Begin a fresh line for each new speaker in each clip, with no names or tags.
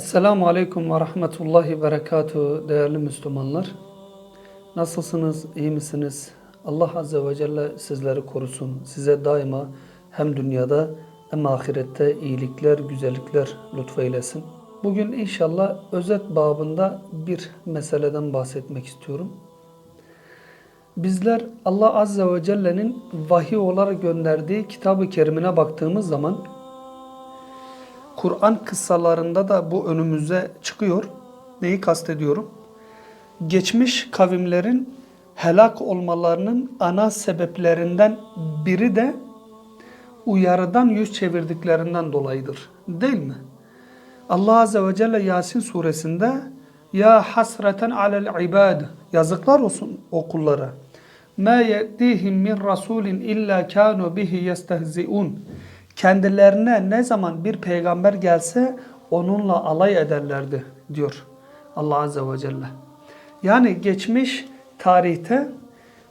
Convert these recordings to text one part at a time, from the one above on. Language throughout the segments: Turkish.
Esselamu Aleyküm ve Rahmetullahi ve Berekatuhu değerli Müslümanlar. Nasılsınız, iyi misiniz? Allah Azze ve Celle sizleri korusun. Size daima hem dünyada hem ahirette iyilikler, güzellikler lütfeylesin. Bugün inşallah özet babında bir meseleden bahsetmek istiyorum. Bizler Allah Azze ve Celle'nin vahiy olarak gönderdiği kitabı kerimine baktığımız zaman Kur'an kıssalarında da bu önümüze çıkıyor. Neyi kastediyorum? Geçmiş kavimlerin helak olmalarının ana sebeplerinden biri de uyarıdan yüz çevirdiklerinden dolayıdır. Değil mi? Allah Azze ve Celle Yasin suresinde Ya hasreten alel ibad Yazıklar olsun o kullara. Ma ye'tihim min rasulin illa kanu bihi yestehzi'un kendilerine ne zaman bir peygamber gelse onunla alay ederlerdi diyor Allah Azze ve Celle. Yani geçmiş tarihte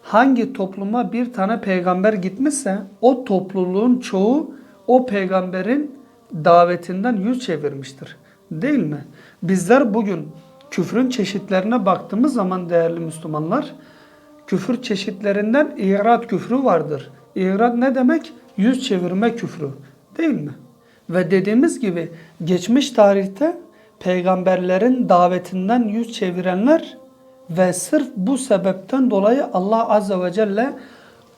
hangi topluma bir tane peygamber gitmişse o topluluğun çoğu o peygamberin davetinden yüz çevirmiştir. Değil mi? Bizler bugün küfrün çeşitlerine baktığımız zaman değerli Müslümanlar küfür çeşitlerinden irad küfrü vardır. İrad ne demek? Yüz çevirme küfrü. Değil mi? Ve dediğimiz gibi geçmiş tarihte peygamberlerin davetinden yüz çevirenler ve sırf bu sebepten dolayı Allah Azze ve Celle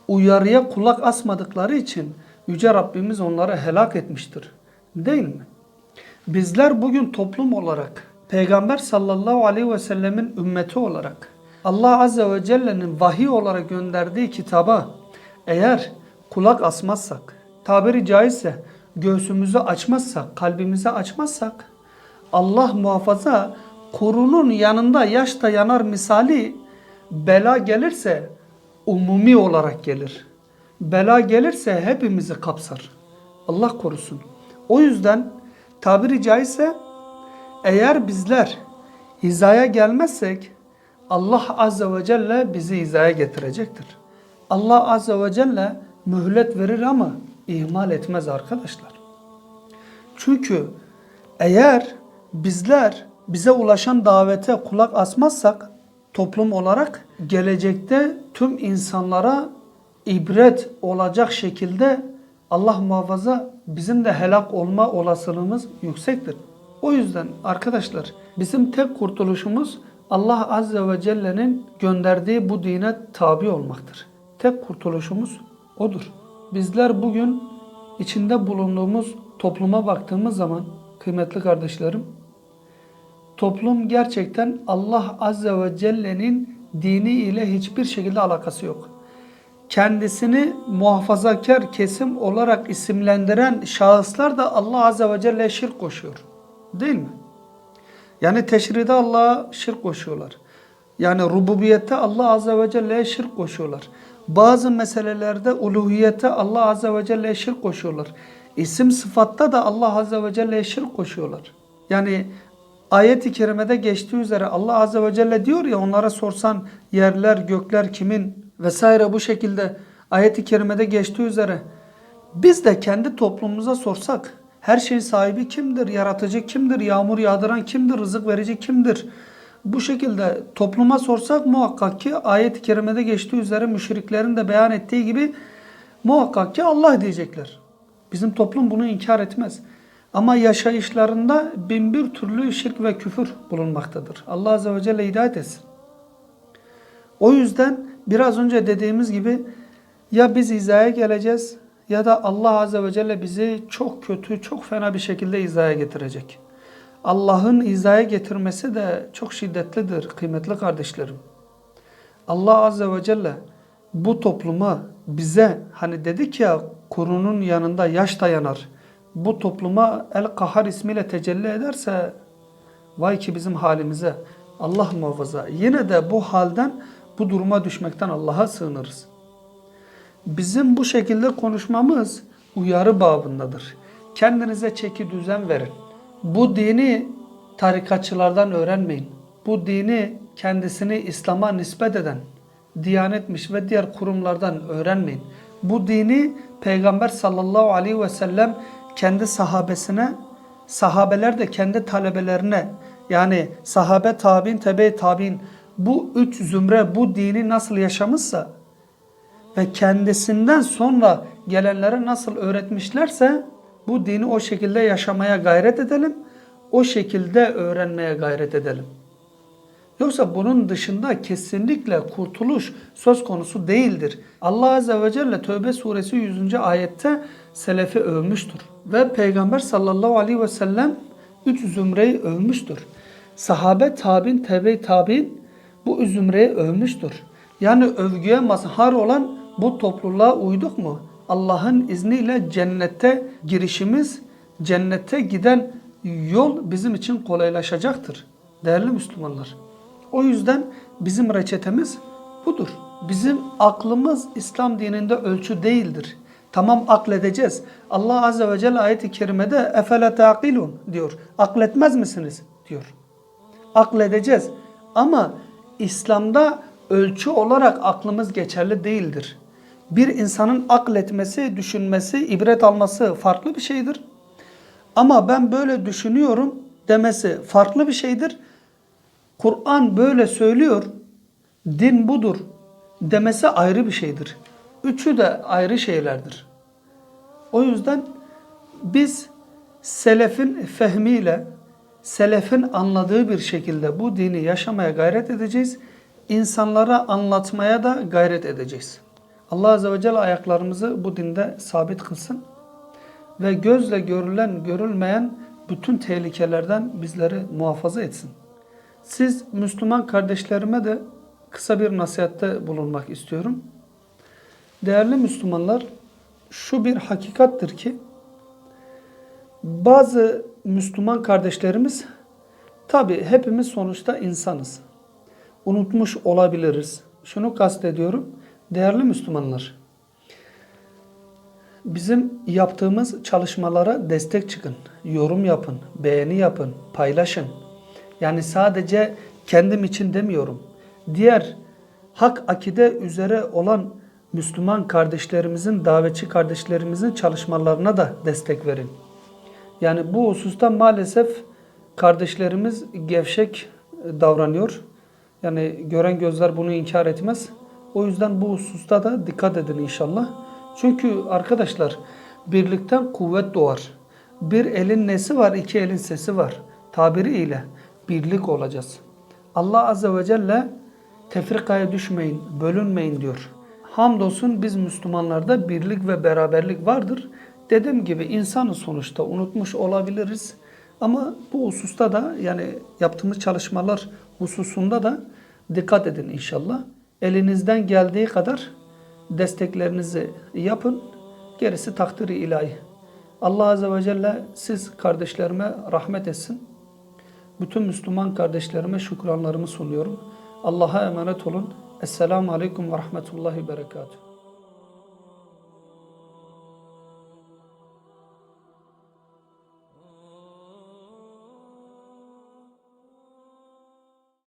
uyarıya kulak asmadıkları için Yüce Rabbimiz onları helak etmiştir. Değil mi? Bizler bugün toplum olarak Peygamber sallallahu aleyhi ve sellemin ümmeti olarak Allah Azze ve Celle'nin vahiy olarak gönderdiği kitaba eğer kulak asmazsak, tabiri caizse göğsümüzü açmazsak, kalbimizi açmazsak Allah muhafaza kurunun yanında yaş da yanar misali bela gelirse umumi olarak gelir. Bela gelirse hepimizi kapsar. Allah korusun. O yüzden tabiri caizse eğer bizler hizaya gelmezsek Allah Azze ve Celle bizi hizaya getirecektir. Allah Azze ve Celle mühlet verir ama ihmal etmez arkadaşlar. Çünkü eğer bizler bize ulaşan davete kulak asmazsak toplum olarak gelecekte tüm insanlara ibret olacak şekilde Allah muhafaza bizim de helak olma olasılığımız yüksektir. O yüzden arkadaşlar bizim tek kurtuluşumuz Allah Azze ve Celle'nin gönderdiği bu dine tabi olmaktır. Tek kurtuluşumuz odur. Bizler bugün içinde bulunduğumuz topluma baktığımız zaman kıymetli kardeşlerim toplum gerçekten Allah Azze ve Celle'nin dini ile hiçbir şekilde alakası yok. Kendisini muhafazakar kesim olarak isimlendiren şahıslar da Allah Azze ve Celle'ye şirk koşuyor. Değil mi? Yani teşride Allah'a şirk koşuyorlar. Yani rububiyette Allah Azze ve Celle'ye şirk koşuyorlar. Bazı meselelerde uluhiyette Allah Azze ve Celle'ye şirk koşuyorlar. İsim sıfatta da Allah Azze ve Celle'ye şirk koşuyorlar. Yani ayet-i kerimede geçtiği üzere Allah Azze ve Celle diyor ya onlara sorsan yerler gökler kimin vesaire bu şekilde ayet-i kerimede geçtiği üzere biz de kendi toplumumuza sorsak her şeyin sahibi kimdir? Yaratıcı kimdir? Yağmur yağdıran kimdir? Rızık verici kimdir? Bu şekilde topluma sorsak muhakkak ki ayet-i kerimede geçtiği üzere müşriklerin de beyan ettiği gibi muhakkak ki Allah diyecekler. Bizim toplum bunu inkar etmez. Ama yaşayışlarında bin bir türlü şirk ve küfür bulunmaktadır. Allah Azze ve Celle hidayet etsin. O yüzden biraz önce dediğimiz gibi ya biz hizaya geleceğiz ya da Allah Azze ve Celle bizi çok kötü, çok fena bir şekilde hizaya getirecek. Allah'ın hizaya getirmesi de çok şiddetlidir kıymetli kardeşlerim. Allah Azze ve Celle bu topluma bize hani dedik ya kurunun yanında yaş dayanar. Bu topluma El Kahar ismiyle tecelli ederse vay ki bizim halimize Allah muhafaza. Yine de bu halden bu duruma düşmekten Allah'a sığınırız. Bizim bu şekilde konuşmamız uyarı babındadır. Kendinize çeki düzen verin. Bu dini tarikatçılardan öğrenmeyin. Bu dini kendisini İslam'a nispet eden, Diyanetmiş ve diğer kurumlardan öğrenmeyin. Bu dini Peygamber sallallahu aleyhi ve sellem kendi sahabesine sahabeler de kendi talebelerine yani sahabe tabi'in, tebe tabi'in bu üç zümre bu dini nasıl yaşamışsa ve kendisinden sonra gelenlere nasıl öğretmişlerse bu dini o şekilde yaşamaya gayret edelim. O şekilde öğrenmeye gayret edelim. Yoksa bunun dışında kesinlikle kurtuluş söz konusu değildir. Allah Azze ve Celle Tövbe suresi 100. ayette selefi övmüştür. Ve Peygamber sallallahu aleyhi ve sellem üç zümreyi övmüştür. Sahabe tabin, tebe tabin bu zümreyi övmüştür. Yani övgüye mazhar olan bu topluluğa uyduk mu? Allah'ın izniyle cennete girişimiz, cennete giden yol bizim için kolaylaşacaktır. Değerli Müslümanlar. O yüzden bizim reçetemiz budur. Bizim aklımız İslam dininde ölçü değildir. Tamam akledeceğiz. Allah Azze ve Celle ayet-i kerimede efele taqilun diyor. Akletmez misiniz? diyor. Akledeceğiz. Ama İslam'da ölçü olarak aklımız geçerli değildir. Bir insanın akletmesi, düşünmesi, ibret alması farklı bir şeydir. Ama ben böyle düşünüyorum demesi farklı bir şeydir. Kur'an böyle söylüyor, din budur demesi ayrı bir şeydir. Üçü de ayrı şeylerdir. O yüzden biz selefin fehmiyle, selefin anladığı bir şekilde bu dini yaşamaya gayret edeceğiz. İnsanlara anlatmaya da gayret edeceğiz. Allah Azze ve Celle ayaklarımızı bu dinde sabit kılsın ve gözle görülen, görülmeyen bütün tehlikelerden bizleri muhafaza etsin. Siz Müslüman kardeşlerime de kısa bir nasihatte bulunmak istiyorum. Değerli Müslümanlar, şu bir hakikattir ki bazı Müslüman kardeşlerimiz tabi hepimiz sonuçta insanız. Unutmuş olabiliriz. Şunu kastediyorum. Değerli Müslümanlar, bizim yaptığımız çalışmalara destek çıkın, yorum yapın, beğeni yapın, paylaşın. Yani sadece kendim için demiyorum. Diğer hak akide üzere olan Müslüman kardeşlerimizin, davetçi kardeşlerimizin çalışmalarına da destek verin. Yani bu hususta maalesef kardeşlerimiz gevşek davranıyor. Yani gören gözler bunu inkar etmez. O yüzden bu hususta da dikkat edin inşallah. Çünkü arkadaşlar birlikten kuvvet doğar. Bir elin nesi var, iki elin sesi var. Tabiri ile birlik olacağız. Allah Azze ve Celle tefrikaya düşmeyin, bölünmeyin diyor. Hamdolsun biz Müslümanlarda birlik ve beraberlik vardır. Dediğim gibi insanı sonuçta unutmuş olabiliriz. Ama bu hususta da yani yaptığımız çalışmalar hususunda da dikkat edin inşallah. Elinizden geldiği kadar desteklerinizi yapın. Gerisi takdiri ilahi. Allah Azze ve Celle siz kardeşlerime rahmet etsin. Bütün Müslüman kardeşlerime şükranlarımı sunuyorum. Allah'a emanet olun. Esselamu Aleyküm ve Rahmetullahi Berekatuhu.